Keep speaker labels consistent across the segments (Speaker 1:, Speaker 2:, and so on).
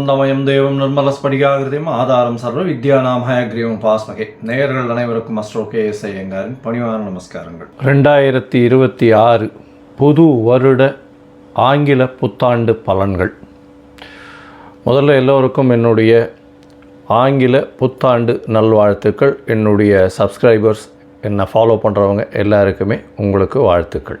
Speaker 1: ஆனந்தமயம் தேவம் நிர்மலஸ்படிகாகிருதியும் ஆதாரம் சர்வ வித்யானாம் ஹயக்ரீவம் பாஸ்மகே நேயர்கள் அனைவருக்கும் அஸ்ட்ரோ கே எஸ் ஐயங்காரின் பணிவான நமஸ்காரங்கள்
Speaker 2: ரெண்டாயிரத்தி இருபத்தி ஆறு புது வருட ஆங்கில புத்தாண்டு பலன்கள் முதல்ல எல்லோருக்கும் என்னுடைய ஆங்கில புத்தாண்டு நல்வாழ்த்துக்கள் என்னுடைய சப்ஸ்கிரைபர்ஸ் என்னை ஃபாலோ பண்ணுறவங்க எல்லாருக்குமே உங்களுக்கு வாழ்த்துக்கள்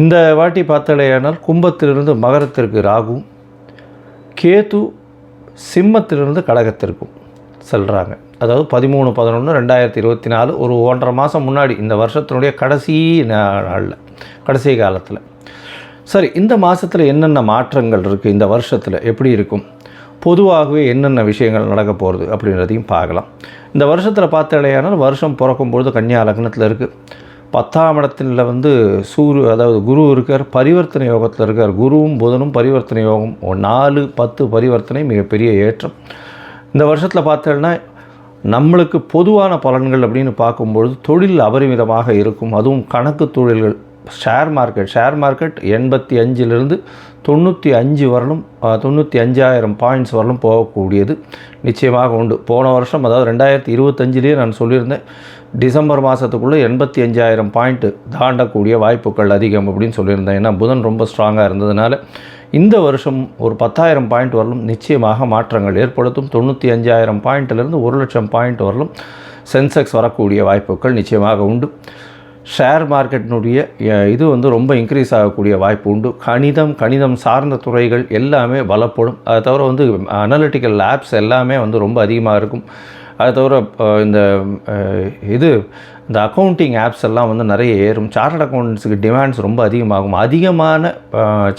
Speaker 2: இந்த வாட்டி பார்த்தாலேயானால் கும்பத்திலிருந்து மகரத்திற்கு ராகும் கேது சிம்மத்திலிருந்து கடகத்திற்கும் செல்கிறாங்க அதாவது பதிமூணு பதினொன்று ரெண்டாயிரத்தி இருபத்தி நாலு ஒரு ஒன்றரை மாதம் முன்னாடி இந்த வருஷத்தினுடைய கடைசி நாளில் கடைசி காலத்தில். சரி இந்த மாதத்தில் என்னென்ன மாற்றங்கள் இருக்குது இந்த வருஷத்தில் எப்படி இருக்கும்? பொதுவாகவே என்னென்ன விஷயங்கள் நடக்க போகிறது அப்படின்றதையும் பார்க்கலாம். இந்த வருஷத்தில் பார்த்தாலேயானால் வருஷம் பிறக்கும்பொழுது கன்னியா லக்னத்தில் இருக்குது பத்தாம் இடத்தில் வந்து சூரு அதாவது குரு இருக்கார் பரிவர்த்தனை யோகத்தில் இருக்கார். குருவும் புதனும் பரிவர்த்தனை யோகம். நாலு பத்து பரிவர்த்தனை மிகப்பெரிய ஏற்றம். இந்த வருஷத்தில் பார்த்தோன்னா நம்மளுக்கு பொதுவான பலன்கள் அப்படின்னு பார்க்கும்பொழுது தொழில் அபரிமிதமாக இருக்கும். அதுவும் கணக்கு தொழில்கள் ஷேர் மார்க்கெட் ஷேர் மார்க்கெட் எண்பத்தி அஞ்சிலிருந்து தொண்ணூற்றி அஞ்சு வரலும் தொண்ணூற்றி அஞ்சாயிரம் பாயிண்ட்ஸ் வரலும் போகக்கூடியது. நிச்சயமாக உண்டு. போன வருஷம் அதாவது ரெண்டாயிரத்தி இருபத்தஞ்சிலேயே நான் சொல்லியிருந்தேன் டிசம்பர் மாதத்துக்குள்ளே எண்பத்தி அஞ்சாயிரம் பாயிண்ட்டு தாண்டக்கூடிய வாய்ப்புகள் அதிகம் அப்படின்னு சொல்லியிருந்தேன். ஏன்னா புதன் ரொம்ப ஸ்ட்ராங்காக இருந்ததுனால இந்த வருஷம் ஒரு பத்தாயிரம் பாயிண்ட் வரலும் நிச்சயமாக மாற்றங்கள் ஏற்படுத்தும். தொண்ணூற்றி அஞ்சாயிரம் பாயிண்ட்டிலிருந்து ஒரு லட்சம் பாயிண்ட் வரலும் சென்செக்ஸ் வரக்கூடிய வாய்ப்புகள் நிச்சயமாக உண்டு. ஷேர் மார்க்கெட்டினுடைய இது வந்து ரொம்ப இன்க்ரீஸ் ஆகக்கூடிய வாய்ப்பு உண்டு. கணிதம் கணிதம் சார்ந்த துறைகள் எல்லாமே பலப்படும். அதை தவிர வந்து அனலிட்டிக்கல் லேப்ஸ் எல்லாமே வந்து ரொம்ப அதிகமாக இருக்கும். அதை தவிர இந்த இது இந்த அக்கௌண்டிங் ஆப்ஸ் எல்லாம் வந்து நிறைய ஏறும். சார்ட்டட் அக்கௌண்டன்ஸுக்கு டிமாண்ட்ஸ் ரொம்ப அதிகமாகும். அதிகமான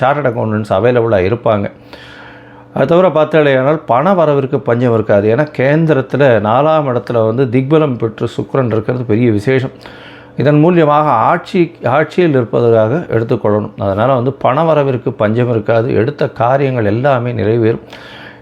Speaker 2: சார்ட்டட் அக்கௌண்டன்ஸ் அவைலபிளாக இருப்பாங்க. அது தவிர பார்த்தாலேயானால் பண வரவிற்கு பஞ்சம் இருக்காது. ஏன்னா கேந்திரத்தில் நாலாம் இடத்துல வந்து திக்பலம் பெற்று சுக்கரன் இருக்கிறது பெரிய விசேஷம். இதன் மூலியமாக ஆட்சி ஆட்சியில் இருப்பதற்காக எடுத்துக்கொள்ளணும். அதனால் வந்து பண வரவிற்கு பஞ்சம் இருக்காது. எடுத்த காரியங்கள் எல்லாமே நிறைவேறும்.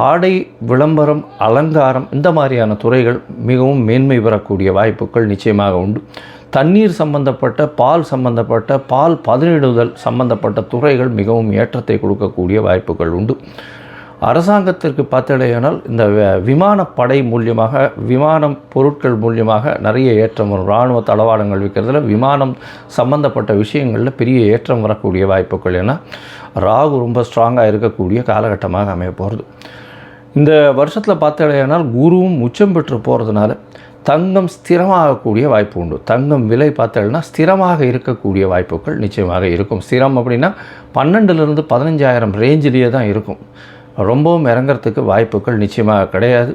Speaker 2: ஆடை விளம்பரம் அலங்காரம் இந்த மாதிரியான துறைகள் மிகவும் மேன்மை பெறக்கூடிய வாய்ப்புகள் நிச்சயமாக உண்டு. தண்ணீர் சம்பந்தப்பட்ட பால் சம்பந்தப்பட்ட பால் பதனிடுதல் சம்பந்தப்பட்ட துறைகள் மிகவும் ஏற்றத்தை கொடுக்கக்கூடிய வாய்ப்புகள் உண்டு. அரசாங்கத்திற்கு பார்த்தடையானால் இந்த விமானப்படை மூலியமாக விமானம் பொருட்கள் மூலியமாக நிறைய ஏற்றம் வரும். இராணுவ தளவாடங்கள் விற்கிறதுல விமானம் சம்பந்தப்பட்ட விஷயங்களில் பெரிய ஏற்றம் வரக்கூடிய வாய்ப்புகள். ஏன்னா ராகு ரொம்ப ஸ்ட்ராங்காக இருக்கக்கூடிய காலகட்டமாக அமைய போகிறது இந்த வருஷத்தில் பார்த்தடையானால் குருவும் உச்சம் பெற்று போகிறதுனால தங்கம் ஸ்திரமாகக்கூடிய வாய்ப்பு உண்டு. தங்கம் விலை பார்த்தோம்னா ஸ்திரமாக இருக்கக்கூடிய வாய்ப்புகள் நிச்சயமாக இருக்கும். ஸ்திரம் அப்படின்னா பன்னெண்டுலேருந்து பதினஞ்சாயிரம் ரேஞ்சிலேயே தான் இருக்கும். ரொம்பவும் இறங்குறதுக்கு வாய்ப்புகள் நிச்சயமாக கிடையாது.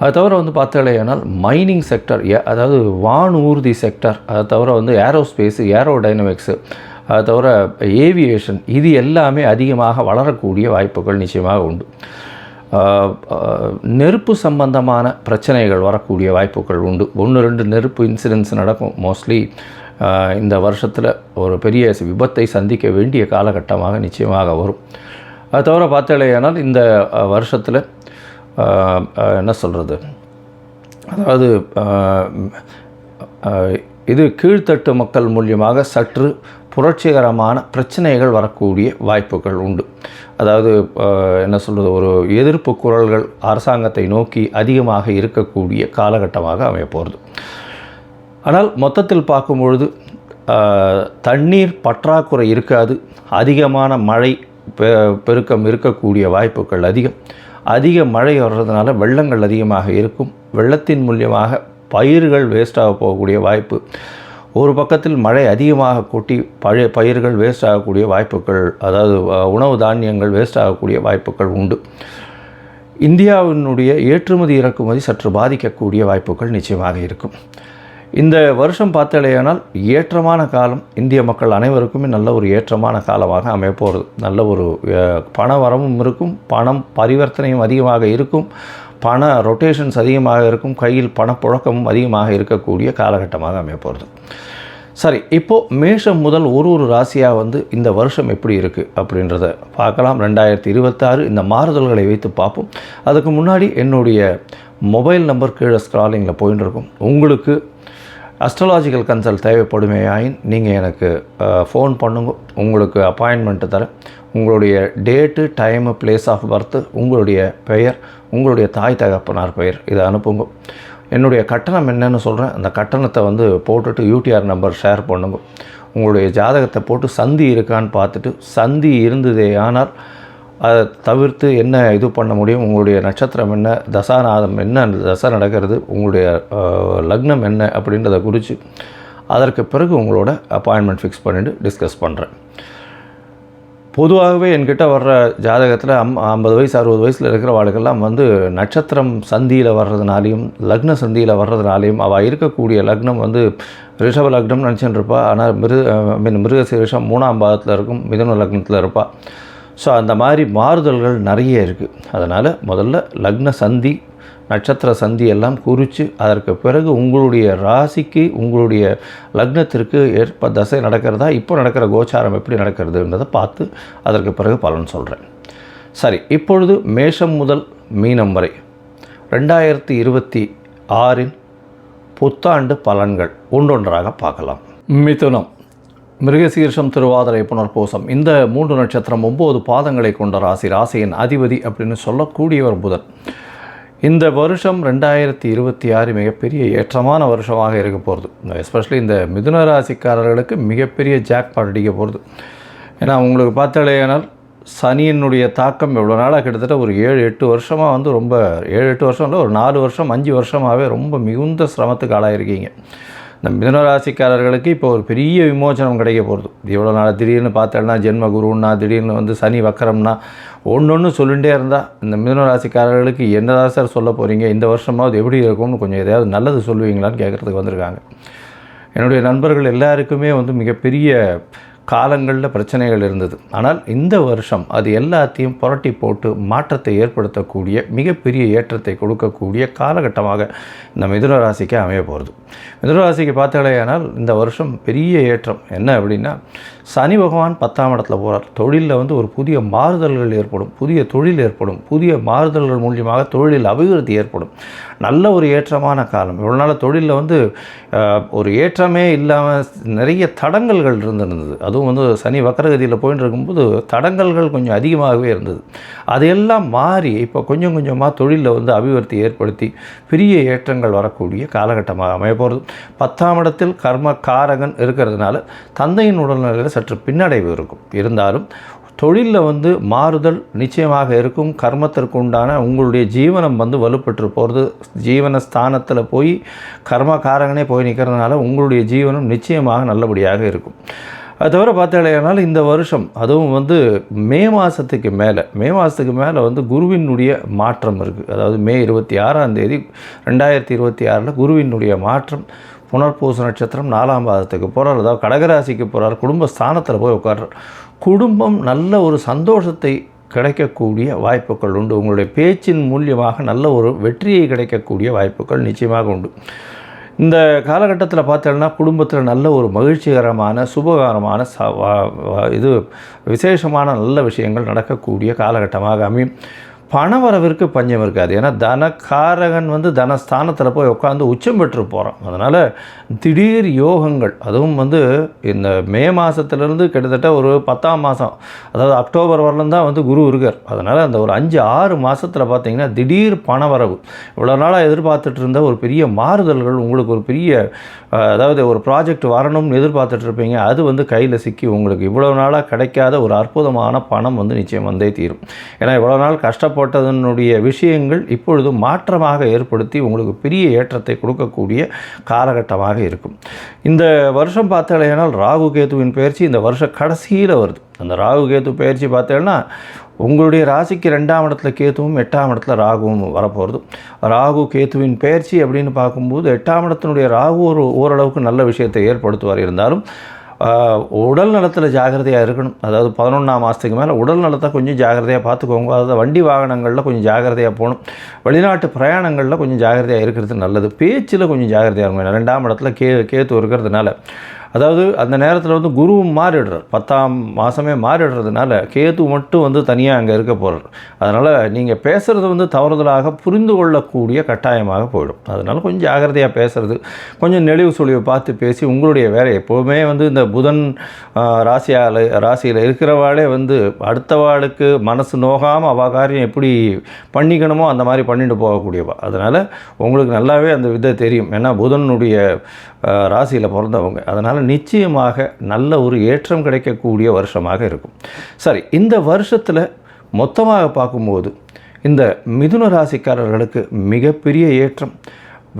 Speaker 2: அது தவிர வந்து பார்த்தாலேயானால் மைனிங் செக்டர் அதாவது வானூர்தி செக்டர் அதை தவிர வந்து ஏரோஸ்பேஸு ஏரோ டைனமிக்ஸு அது தவிர ஏவியேஷன் இது எல்லாமே அதிகமாக வளரக்கூடிய வாய்ப்புகள் நிச்சயமாக உண்டு. நெருப்பு சம்பந்தமான பிரச்சனைகள் வரக்கூடிய வாய்ப்புகள் உண்டு. ஒன்று ரெண்டு நெருப்பு இன்சிடென்ட்ஸ் நடக்கும். மோஸ்ட்லி இந்த வருஷத்தில் ஒரு பெரிய விபத்தை சந்திக்க வேண்டிய காலகட்டமாக நிச்சயமாக வரும். அது தவிர பார்த்தாலேயானால் இந்த வருஷத்தில் என்ன சொல்கிறது அதாவது இது கீழ்த்தட்டு மக்கள் மூலியமாக சற்று புரட்சிகரமான பிரச்சனைகள் வரக்கூடிய வாய்ப்புகள் உண்டு. அதாவது என்ன சொல்கிறது ஒரு எதிர்ப்பு குரல்கள் அரசாங்கத்தை நோக்கி அதிகமாக இருக்கக்கூடிய காலகட்டமாக அமையப்போகிறது ஆனால் மொத்தத்தில் பார்க்கும்பொழுது தண்ணீர் பற்றாக்குறை இருக்காது. அதிகமான மழை பெ- பெருக்கம் இருக்கக்கூடிய வாய்ப்புகள் அதிகம். அதிக மழை வர்றதுனால வெள்ளங்கள் அதிகமாக இருக்கும். வெள்ளத்தின் மூலியமாக பயிர்கள் வேஸ்டாக போகக்கூடிய வாய்ப்பு. ஒரு பக்கத்தில் மழை அதிகமாக கொட்டி பழைய பயிர்கள் வேஸ்ட் ஆகக்கூடிய வாய்ப்புகள் அதாவது உணவு தானியங்கள் வேஸ்ட் ஆகக்கூடிய வாய்ப்புகள் உண்டு. இந்தியாவினுடைய ஏற்றுமதி இறக்குமதி சற்று பாதிக்கக்கூடிய வாய்ப்புகள் நிச்சயமாக இருக்கும். இந்த வருஷம் பார்த்தாலேயானால் ஏற்றமான காலம் இந்திய மக்கள் அனைவருக்குமே நல்ல ஒரு ஏற்றமான காலமாக அமைப்போகிறது நல்ல ஒரு பண வரவும் இருக்கும் பணம் பரிவர்த்தனையும் அதிகமாக இருக்கும் பண ரொட்டேஷன்ஸ் அதிகமாக இருக்கும் கையில் பணப்புழக்கமும் அதிகமாக இருக்கக்கூடிய காலகட்டமாக அமைப்போகிறது சரி இப்போது மேஷம் முதல் ஒரு ஒரு ராசியாக வந்து இந்த வருஷம் எப்படி இருக்குது அப்படின்றத பார்க்கலாம். ரெண்டாயிரத்தி இருபத்தாறு இந்த மாறுதல்களை வைத்து பார்ப்போம். அதுக்கு முன்னாடி என்னுடைய மொபைல் நம்பர் கீழே ஸ்க்ராலிங்கில் போயின்னு இருக்கும். உங்களுக்கு அஸ்ட்ராலாஜிக்கல் கன்சல்ட் தேவைப்படுமே ஆயின் நீங்கள் எனக்கு ஃபோன் பண்ணுங்க உங்களுக்கு அப்பாயின்மெண்ட்டு தரேன். உங்களுடைய date time place of birth உங்களுடைய பெயர் உங்களுடைய தாய் தகப்பனார் பெயர் இதை அனுப்புங்க. என்னுடைய கட்டணம் என்னன்னு சொல்கிறேன் அந்த கட்டணத்தை வந்து போட்டுட்டு யூடிஆர் நம்பர் ஷேர் பண்ணுங்க. உங்களுடைய ஜாதகத்தை போட்டு சந்தி இருக்கான்னு பார்த்துட்டு சந்தி இருந்ததே ஆனால் அதை தவிர்த்து என்ன இது பண்ண முடியும்? உங்களுடைய நட்சத்திரம் என்ன? தசாநாதம் என்ன? அந்த தசை நடக்கிறது. உங்களுடைய லக்னம் என்ன? அப்படின்றத குறித்து அதற்கு பிறகு உங்களோட அப்பாயின்மெண்ட் ஃபிக்ஸ் பண்ணிவிட்டு டிஸ்கஸ் பண்ணுறேன் பொதுவாகவே என்கிட்ட வர்ற ஜாதகத்தில் அம் ஐம்பது வயசு அறுபது வயசில் இருக்கிற வாழ்க்கெல்லாம் வந்து நட்சத்திரம் சந்தியில் வர்றதுனாலையும் லக்ன சந்தியில் வர்றதுனாலையும் அவள் இருக்கக்கூடிய லக்னம் வந்து ரிஷப லக்னம் நினச்சின்னு இருப்பாள் ஆனால் மிரு மீன் மீன் மிருகசீரிஷம் மூணாம் பாதத்தில் இருக்கும் மிதுன லக்னத்தில் இருப்பாள் ஸோ அந்த மாதிரி மாறுதல்கள் நிறைய இருக்குது அதனால் முதல்ல லக்ன சந்தி நட்சத்திர சந்தி எல்லாம் குறித்து அதற்கு பிறகு உங்களுடைய ராசிக்கு உங்களுடைய லக்னத்திற்கு ஏற்ப தசை நடக்கிறதா இப்போ நடக்கிற கோச்சாரம் எப்படி நடக்கிறதுன்றதை பார்த்து அதற்கு பிறகு பலன் சொல்கிறேன் சரி இப்பொழுது மேஷம் முதல் மீனம் வரை ரெண்டாயிரத்தி இருபத்தி ஆறின் புத்தாண்டு பலன்கள் ஒன்றொன்றாக பார்க்கலாம். மிதுனம். மிருகசீர்ஷம் திருவாதிரை புனர்பூசம். இந்த மூன்று நட்சத்திரம் ஒம்பது பாதங்களை கொண்ட ராசி. ராசியின் அதிபதி அப்படின்னு சொல்லக்கூடியவர் புதன். இந்த வருஷம் ரெண்டாயிரத்தி இருபத்தி ஆறு மிகப்பெரிய ஏற்றமான வருஷமாக இருக்க போகிறது எஸ்பெஷலி இந்த மிதுன ராசிக்காரர்களுக்கு மிகப்பெரிய ஜாக்பாட் அடிக்க போகிறது ஏன்னா உங்களுக்கு பார்த்தாலேயானால் சனியினுடைய தாக்கம் எவ்வளோ நாளாக கிட்டத்தட்ட ஒரு ஏழு எட்டு வருஷமாக வந்து ரொம்ப ஏழு எட்டு வருஷம் இல்லை ஒரு நாலு வருஷம் அஞ்சு வருஷமாகவே ரொம்ப மிகுந்த சிரமத்துக்கு ஆளாயிருக்கீங்க. இந்த மிதனராசிக்காரர்களுக்கு இப்போ ஒரு பெரிய விமோச்சனம் கிடைக்க போகிறது இவ்வளோ நாள் திடீர்னு பார்த்தேன்னா ஜென்ம குருன்னா திடீர்னு வந்து சனி வக்கரம்னா ஒன்று ஒன்று சொல்லிகிட்டே இருந்தால் இந்த மிதனராசிக்காரர்களுக்கு என்னதான் சார் சொல்ல போகிறீங்க இந்த வருஷமாவது எப்படி இருக்கும்னு கொஞ்சம் எதையாவது நல்லது சொல்லுவீங்களான்னு கேட்குறதுக்கு வந்திருக்காங்க. என்னுடைய நண்பர்கள் எல்லாருக்குமே வந்து மிகப்பெரிய காலங்களில் பிரச்சனைகள் இருந்தது. ஆனால் இந்த வருஷம் அது எல்லாத்தையும் புரட்டி போட்டு மாற்றத்தை ஏற்படுத்தக்கூடிய மிகப்பெரிய ஏற்றத்தை கொடுக்கக்கூடிய காலகட்டமாக இந்த மிதுன ராசிக்கு அமைய போகிறது மிதுன ராசிக்கு பார்த்தாலேயானால் இந்த வருஷம் பெரிய ஏற்றம். என்ன அப்படின்னா சனி பகவான் பத்தாம் இடத்துல போகிறார் தொழிலில் வந்து ஒரு புதிய மாறுதல்கள் ஏற்படும். புதிய தொழில் ஏற்படும். புதிய மாறுதல்கள் மூலியமாக தொழிலில் அபிவிருத்தி ஏற்படும். நல்ல ஒரு ஏற்றமான காலம். இவ்வளோ நாள் தொழிலில் வந்து ஒரு ஏற்றமே இல்லாமல் நிறைய தடங்கல்கள் இருந்திருந்தது. அதுவும் வந்து சனி வக்கரகதியில் போயின்னு இருக்கும்போது தடங்கல்கள் கொஞ்சம் அதிகமாகவே இருந்தது. அதையெல்லாம் மாறி இப்போ கொஞ்சம் கொஞ்சமாக தொழிலில் வந்து அபிவிருத்தி ஏற்படுத்தி பெரிய ஏற்றங்கள் வரக்கூடிய காலகட்டமாக அமைய போகிறது பத்தாம் இடத்தில் கர்ம காரகன் இருக்கிறதுனால தந்தையின் உடல்நிலையில் சற்று பின்னடைவு இருக்கும். இருந்தாலும் தொழிலில் வந்து மாறுதல் நிச்சயமாக இருக்கும். கர்மத்திற்கு உண்டான உங்களுடைய ஜீவனம் வந்து வலுப்பெற்று போகிறது ஜீவன ஸ்தானத்தில் போய் கர்மக்காரங்கனே போய் நிற்கிறதுனால உங்களுடைய ஜீவனம் நிச்சயமாக நல்லபடியாக இருக்கும். அது தவிர பார்த்தாலேயானால் இந்த வருஷம் அதுவும் வந்து மே மாதத்துக்கு மேலே மே மாதத்துக்கு மேலே வந்து குருவினுடைய மாற்றம் இருக்குது அதாவது மே இருபத்தி ஆறாம் தேதி ரெண்டாயிரத்தி இருபத்தி ஆறில் குருவினுடைய மாற்றம் புனர்பூச நட்சத்திரம் நாலாம் பாதத்துக்கு போகிறார் அதாவது கடகராசிக்கு போகிறார் குடும்ப ஸ்தானத்தில் போய் உட்கார்றார். குடும்பம் நல்ல ஒரு சந்தோஷத்தை கிடைக்கக்கூடிய வாய்ப்புகள் உண்டு. உங்களுடைய பேச்சின் மூலியமாக நல்ல ஒரு வெற்றியை கிடைக்கக்கூடிய வாய்ப்புகள் நிச்சயமாக உண்டு. இந்த காலகட்டத்தில் பார்த்தோன்னா குடும்பத்தில் நல்ல ஒரு மகிழ்ச்சிகரமான சுபகரமான ச வா- இது விசேஷமான நல்ல விஷயங்கள் நடக்கக்கூடிய காலகட்டமாக அமையும். பணவரவிற்கு பஞ்சம் இருக்காது. ஏன்னா தனக்காரகன் வந்து தனஸ்தானத்தில் போய் உட்காந்து உச்சம் பெற்று போகிறான் அதனால் திடீர் யோகங்கள். அதுவும் வந்து இந்த மே மாதத்துலேருந்து கிட்டத்தட்ட ஒரு பத்தாம் மாதம் அதாவது அக்டோபர் வரலும் தான் வந்து குரு இருக்கார். அதனால் அந்த ஒரு அஞ்சு ஆறு மாதத்தில் பார்த்தீங்கன்னா திடீர் பணவரவு. இவ்வளோ நாளாக எதிர்பார்த்துட்டு இருந்த ஒரு பெரிய மாறுதல்கள் உங்களுக்கு ஒரு பெரிய அதாவது ஒரு ப்ராஜெக்ட் வரணும்னு எதிர்பார்த்துட்டு இருப்பீங்க. அது வந்து கையில் சிக்கி உங்களுக்கு இவ்வளோ நாளாக கிடைக்காத ஒரு அற்புதமான பணம் வந்து நிச்சயம் வந்தே தீரும். ஏன்னா இவ்வளோ நாள் கஷ்டப்பட்டதனுடைய விஷயங்கள் இப்பொழுது மாற்றமாக ஏற்படுத்தி உங்களுக்கு பெரிய ஏற்றத்தை கொடுக்கக்கூடிய காலகட்டமாக இருக்கும். இந்த வருஷம் பார்த்தாலேனால் ராகு கேதுவின் பயிற்சி இந்த வருஷ கடைசியில் வருது. அந்த ராகு கேது பயிற்சி பார்த்தேன்னா உங்களுடைய ராசிக்கு ரெண்டாம் இடத்துல கேத்துவும் எட்டாம் இடத்துல ராகுவும் வரப்போகிறது ராகு கேத்துவின் பயிற்சி அப்படின்னு பார்க்கும்போது எட்டாம் இடத்தினுடைய ராகு ஒரு ஓரளவுக்கு நல்ல விஷயத்தை ஏற்படுத்துவார் இருந்தாலும் உடல் நலத்தில் ஜாகிரதையாக இருக்கணும். அதாவது பதினொன்றாம் மாதத்துக்கு மேலே உடல் நலத்தை கொஞ்சம் ஜாகிரதையாக பார்த்துக்கோங்க அதாவது வண்டி வாகனங்களில் கொஞ்சம் ஜாகிரதையாக போகணும். வெளிநாட்டு பிரயாணங்களில் கொஞ்சம் ஜாகிரதையாக இருக்கிறது நல்லது. பேச்சில் கொஞ்சம் ஜாகிரதையாக இருக்கும் ரெண்டாம் இடத்துல கே கேத்து இருக்கிறதுனால அதாவது அந்த நேரத்தில் வந்து குருவும் மாறிடுறார். பத்தாம் மாதமே மாறிடுறதுனால கேது மட்டும் வந்து தனியாக அங்கே இருக்க போகிறார் அதனால் நீங்கள் பேசுகிறது வந்து தவறுதலாக புரிந்து கொள்ளக்கூடிய கட்டாயமாக போயிடும். அதனால் கொஞ்சம் ஜாகிரதையாக பேசுகிறது கொஞ்சம் நெளிவு சுழிவை பார்த்து பேசி உங்களுடைய வேலை எப்போவுமே வந்து இந்த புதன் ராசியால் ராசியில் இருக்கிறவாளே வந்து அடுத்தவாளுக்கு மனசு நோகாமல் அவ காரியம் எப்படி பண்ணிக்கணுமோ அந்த மாதிரி பண்ணிட்டு போகக்கூடியவா. அதனால் உங்களுக்கு நல்லாவே அந்த விதை தெரியும். ஏன்னா புதனுடைய ராசியில் பிறந்தவங்க. அதனால் நிச்சயமாக நல்ல ஒரு ஏற்றம் கிடைக்கக்கூடிய வருஷமாக இருக்கும். சரி இந்த வருஷத்தில் மொத்தமாக பார்க்கும்போது இந்த மிதுன ராசிக்காரர்களுக்கு மிகப்பெரிய ஏற்றம்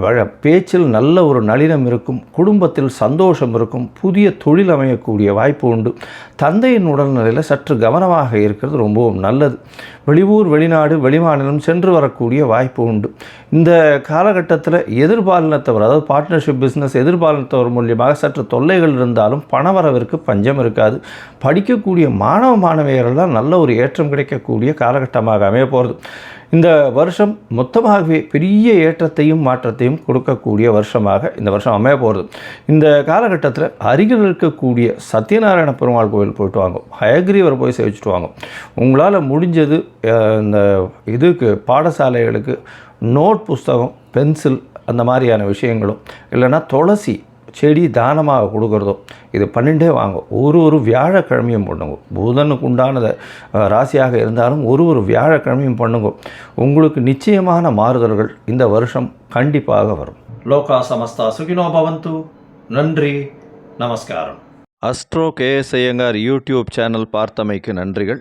Speaker 2: வழ- பேச்சில் நல்ல ஒரு நளினம் இருக்கும் குடும்பத்தில் சந்தோஷம் இருக்கும் புதிய தொழில் அமையக்கூடிய வாய்ப்பு உண்டு. தந்தையின் உடல்நிலையில் சற்று கவனமாக இருக்கிறது ரொம்பவும் நல்லது. வெளியூர் வெளிநாடு வெளிமாநிலம் சென்று வரக்கூடிய வாய்ப்பு உண்டு. இந்த காலகட்டத்தில் எதிர்பாலினத்தவர் அதாவது பார்ட்னர்ஷிப் பிஸ்னஸ் எதிர்பாலினத்தவர் மூலியமாக சற்று தொல்லைகள் இருந்தாலும் பணவரவிற்கு பஞ்சம் இருக்காது. படிக்கக்கூடிய மாணவ மாணவியரெல்லாம் நல்ல ஒரு ஏற்றம் கிடைக்கக்கூடிய காலகட்டமாக அமைய போகிறது இந்த வருஷம் மொத்தமாகவே பெரிய ஏற்றத்தையும் மாற்றத்தையும் கொடுக்கக்கூடிய வருஷமாக இந்த வருஷம் அமைய போகிறது இந்த காலகட்டத்தில் அருகில் இருக்கக்கூடிய சத்யநாராயண பெருமாள் கோவில் போயிட்டு வாங்க. ஹயக்ரீவரை போய் சேவிச்சுட்டு வாங்க. உங்களால் முடிஞ்சது இந்த இதுக்கு பாடசாலைகளுக்கு நோட் புஸ்தகம் பென்சில் அந்த மாதிரியான விஷயங்களும் இல்லைன்னா துளசி செடி தானமாக கொடுக்குறதோ இது பண்ணிட்டே வாங்க ஒரு ஒரு வியாழக்கிழமையும் பண்ணுங்க. புதனுக்கு உண்டானத ராசியாக இருந்தாலும் ஒரு ஒரு வியாழக்கிழமையும் பண்ணுங்க. உங்களுக்கு நிச்சயமான மாறுதல்கள் இந்த வருஷம் கண்டிப்பாக வரும்.
Speaker 1: லோகா சமஸ்தா சுகினோ பவந்து. நன்றி. நமஸ்காரம்.
Speaker 2: Astro KS Iyengar YouTube channel பார்த்தமைக்கு நன்றிகள்.